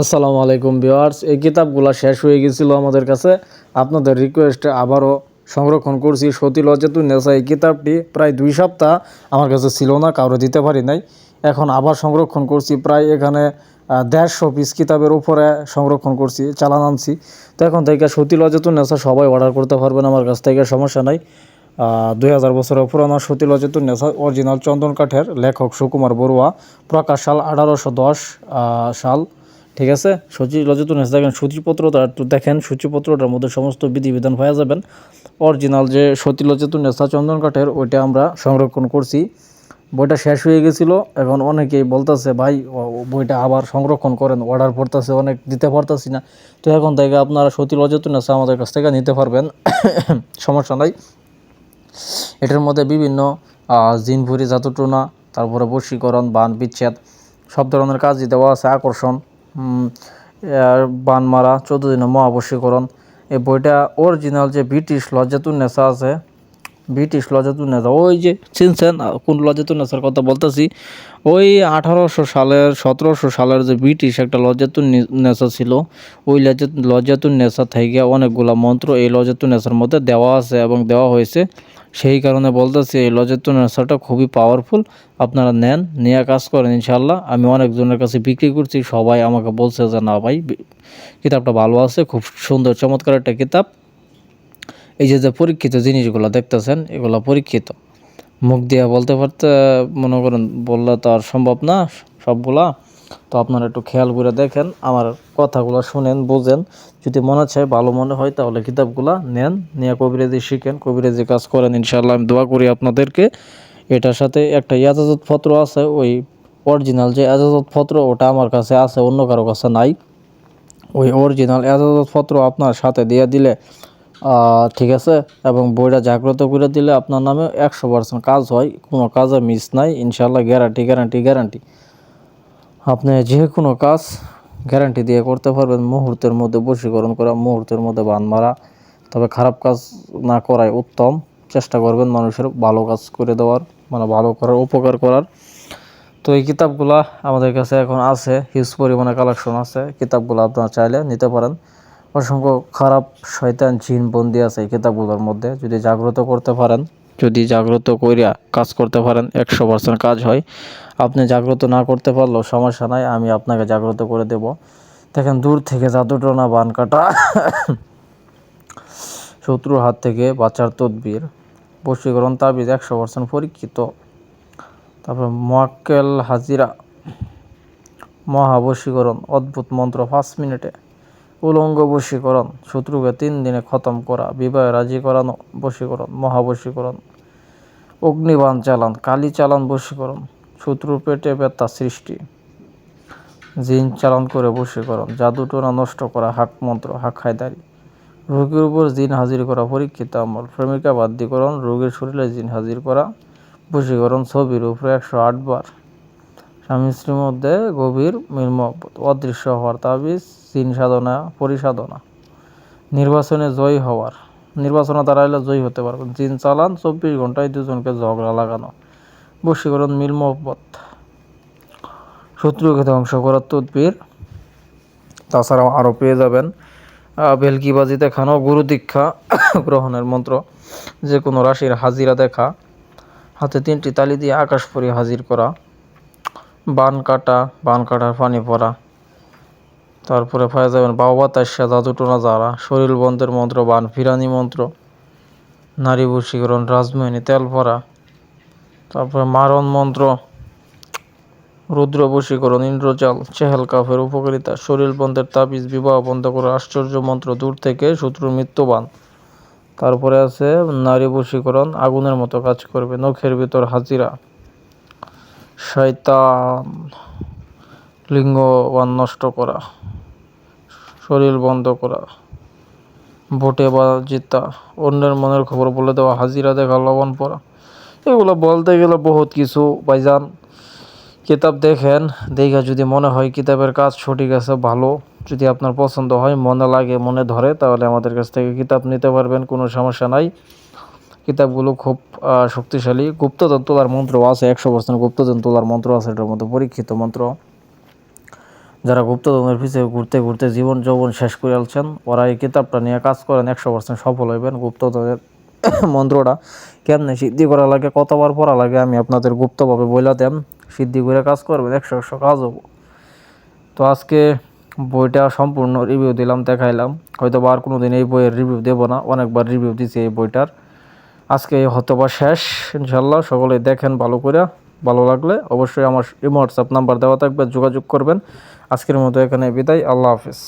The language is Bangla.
আসসালামু আলাইকুম ভিউয়ার্স, এই কিতাবগুলো শেষ হয়ে গেছিল আমাদের কাছে। আপনাদের রিকোয়েস্টে আবারও সংরক্ষণ করছি। সতী নেসা এই কিতাবটি প্রায় দুই সপ্তাহ আমার কাছে ছিল না কারও দিতে পারি নাই। এখন আবার সংরক্ষণ করছি, প্রায় এখানে দেড়শো পিস কিতাবের উপরে সংরক্ষণ করছি, চালান আনছি। তো এখন থেকে সতী নেসা সবাই অর্ডার করতে পারবেন, আমার কাছ থেকে সমস্যা নাই। দুই হাজার বছরের পুরানো সতী নেসা অরিজিনাল চন্দন কাঠের লেখক সুকুমার বড়ুয়া, প্রকাশ সাল আঠারোশো দশ সাল ঠিক আছে? সূচি লজিতুন দেখেন সূচিপত্রটা একটু দেখেন, সূচিপত্রটার মধ্যে সমস্ত বিধিবিধান পাওয়া যাবেন। অরিজিনাল যে সতী লজিতুন নেসা চন্দন কাঠের, ওইটা আমরা সংরক্ষণ করছি। বইটা শেষ হয়ে গেছিল, এখন অনেকেই বলতেছে, ভাই বইটা আবার সংরক্ষণ করেন অর্ডার পড়তেছে, অনেক দিতে পারতাছি না। তো এখন থেকে আপনারা সতী লজিতুন নেসা আমাদের কাছ থেকে নিতে পারবেন। সমস্যা নাই। এটার মধ্যে বিভিন্ন জিনভুরি, জাতুটুনা, তারপরে বশীকরণ, বান, বিচ্ছেদ, সব ধরনের কাজই দেওয়া আছে, আকর্ষণ। বান মারা চোদ্দ দিনের মহাবশীকরণ। এই বইটা অরিজিনাল যে ব্রিটিশ লজ্জাতুন নেশা আছে ব্রিটিশ লজ্জাতুন নেশা ওই যে চিনছেন কোন লজ্জাতুন নেশার কথা বলতেছি? ওই আঠারোশো সালের, সতেরোশো সালের যে ব্রিটিশ একটা নেশা ছিল, ওই নেশা থেকে অনেকগুলা মন্ত্র এই লজ্জাতুন নেশার মধ্যে দেওয়া আছে এবং দেওয়া হয়েছে। সেই কারণে বলতেছি, এই লজ্জাতুন নেশাটা খুবই পাওয়ারফুল আপনারা নেন, নিয়ে কাজ করেন ইনশাল্লাহ আমি অনেকজনের কাছে বিক্রি করছি, সবাই আমাকে বলছে যে, না ভাই কিতাবটা ভালো আছে, খুব সুন্দর, চমৎকার একটা কিতাব। এই যে যে পরীক্ষিত জিনিসগুলো দেখতেছেন, এগুলো পরীক্ষিত। মুখ দিয়ে বলতে পারতে, মনে করেন, বললে তো আর সম্ভব না সবগুলা। তো আপনারা একটু খেয়াল করে দেখেন, আমার কথাগুলো শুনেন, বোঝেন। যদি মনে চায়, ভালো মনে হয়, তাহলে কিতাবগুলা নেন, নিয়ে কবিরাজি শিখেন, কবিরাজি কাজ করেন ইনশাল্লাহ আমি দোয়া করি আপনাদেরকে। এটার সাথে একটা ইয়াজাজত পত্র আছে, ওই অরিজিনাল যে এজাজত পত্র ওটা আমার কাছে আছে, অন্য কারও কাছে নাই। ওই অরিজিনাল পত্র আপনার সাথে দিয়ে দিলে ঠিক আছে? এবং বইটা জাগ্রত করে দিলে আপনার নামে একশো পার্সেন্ট কাজ হয়। কোনো কাজে মিস নাই। ইনশাল্লাহ গ্যারান্টি গ্যারান্টি গ্যারান্টি আপনি যে কোনো কাজ গ্যারান্টি দিয়ে করতে পারবেন। মুহূর্তের মধ্যে বশীকরণ করা, মুহূর্তের মধ্যে বান মারা। তবে খারাপ কাজ না করাই উত্তম। চেষ্টা করবেন মানুষের ভালো কাজ করে দেওয়ার মানে ভালো করার, উপকার করার। তো এই কিতাবগুলা আমাদের কাছে এখন আছে। হিউজ পরিমাণে কালেকশন আছে। কিতাবগুলো আপনারা চাইলে নিতে পারেন। অসংখ্য খারাপ শয়তান জিন বন্দি আছে এই কিতাবগুলোর মধ্যে। যদি জাগ্রত করতে পারেন, যদি জাগ্রত কইরা কাজ করতে পারেন, একশো পার্সেন্ট কাজ হয়। আপনি জাগ্রত না করতে পারলেও সমস্যা নাই, আমি আপনাকে জাগ্রত করে দেব। দেখেন, দূর থেকে জাদুটনা বান কাটা, শত্রুর হাত থেকে বাঁচার তদবির, বশীকরণ তাবিজ একশো পার্সেন্ট পরীক্ষিত। তারপর মোয়াক্কেল হাজিরা মহাবশীকরণ অদ্ভুত মন্ত্র পাঁচ মিনিটে। উলঙ্গ বশীকরণ, শত্রুকে তিন দিনে খতম করা, বিবাহে রাজি করানো, বশীকরণ, মহাবশীকরণ, অগ্নিবাণ চালান, কালি চালান, বশীকরণ, শত্রুর পেটে ব্যথা সৃষ্টি, জিন চালান করে বশীকরণ, জাদু টোনা নষ্ট করা, হাক মন্ত্র, হাক হায়দারি, রোগীর উপর জিন হাজির করা, পরীক্ষিত আমল, প্রেমিকা বাদ্যকরণ, রোগীর শরীরে জিন হাজির করা, বশীকরণ, ছবির উপরে একশো আটবার স্বামী স্ত্রীর মধ্যে গভীর মিল অদৃশ্য হওয়ার তাবিজ, জিন সাধনা, পরিসাধনা। নির্বাচনে জয়ী হওয়ার। নির্বাচনে দাঁড়াইলে জয়ী হতে পারবেন। জিন চালান চব্বিশ ঘন্টায় দুজনকে ঝগড়া লাগানো। বশীকরণ মিল মহব্বত। শত্রুকে ধ্বংস করার তদবির। তাছাড়াও আরও পেয়ে যাবেন ভেলকিবাজি দেখানো, গুরু দীক্ষা, গ্রহণের মন্ত্র, যে কোনো রাশির হাজিরা দেখা। হাতে তিনটি তালি দিয়ে আকাশ পরি হাজির করা। বান কাটা, বান কাটার পানি পড়া। তারপরে পাওয়া যাবেন বাবা বাতাসা জাদুটোনা যারা শরীর বন্ধের মন্ত্র, বান ফিরানি মন্ত্র। নারী বশীকরণ, রাজমোহিনী তেল পরা তারপরে মারণ মন্ত্র। রুদ্র বশীকরণ, ইন্দ্রজাল, চেহেল কাফের উপকারিতা। শরীর বন্ধের তাবিজ, বিবাহ বন্ধ করে, আশ্চর্য মন্ত্র, দূর থেকে শত্রুর মৃত্যুবান তারপরে আছে নারী বশীকরণ, আগুনের মতো কাজ করবে, নখের ভিতর হাজিরা। শয়তান লিঙ্গবান নষ্ট করা, শরীর বন্ধ করা, ভোটে বা জিতা, অন্যের মনের খবর বলে দেওয়া, হাজিরা দেখা, লবণ পড়া, এগুলো বলতে গেলে বহুত কিছু, ভাইজান। কিতাব দেখেন, দেখা যদি মনে হয় কিতাবের কাজ সঠিক আছে, ভালো। যদি আপনার পছন্দ হয়, মনে লাগে, মনে ধরে, তাহলে আমাদের কাছ থেকে কিতাব নিতে পারবেন, কোনো সমস্যা নাই। কিতাবগুলো খুব শক্তিশালী। গুপ্তধন তোলার মন্ত্র আছে, একশো পার্সেন্ট গুপ্তধন তোলার মন্ত্র আছে, এটার মধ্যে পরীক্ষিত মন্ত্র। যারা গুপ্তধনের পিছিয়ে ঘুরতে ঘুরতে জীবন যৌবন শেষ করে আলছেন, ওরা এই কিতাবটা নিয়ে কাজ করেন, একশো পার্সেন্ট সফল হইবেন গুপ্তধনের মন্ত্রটা। কেমনে সিদ্ধি করা লাগে, কতবার পড়া লাগে, আমি আপনাদের গুপ্তভাবে বইলা দেন। সিদ্ধি করে কাজ করবেন, একশো একশো কাজ হব। তো আজকে বইটা সম্পূর্ণ রিভিউ দিলাম, দেখাইলাম। হয়তো আর কোনো দিন এই বইয়ের রিভিউ দেবো না, অনেকবার রিভিউ দিছি এই বইটার। আজকে হতবা শেষ ইনশাল্লাহ সকলে দেখেন ভালো করে, ভালো লাগলে অবশ্যই আমার হোয়াটসঅ্যাপ নাম্বার দেওয়া থাকবে, যোগাযোগ করবেন। আজকের মতো এখানে বিদায়, আল্লাহ হাফিজ।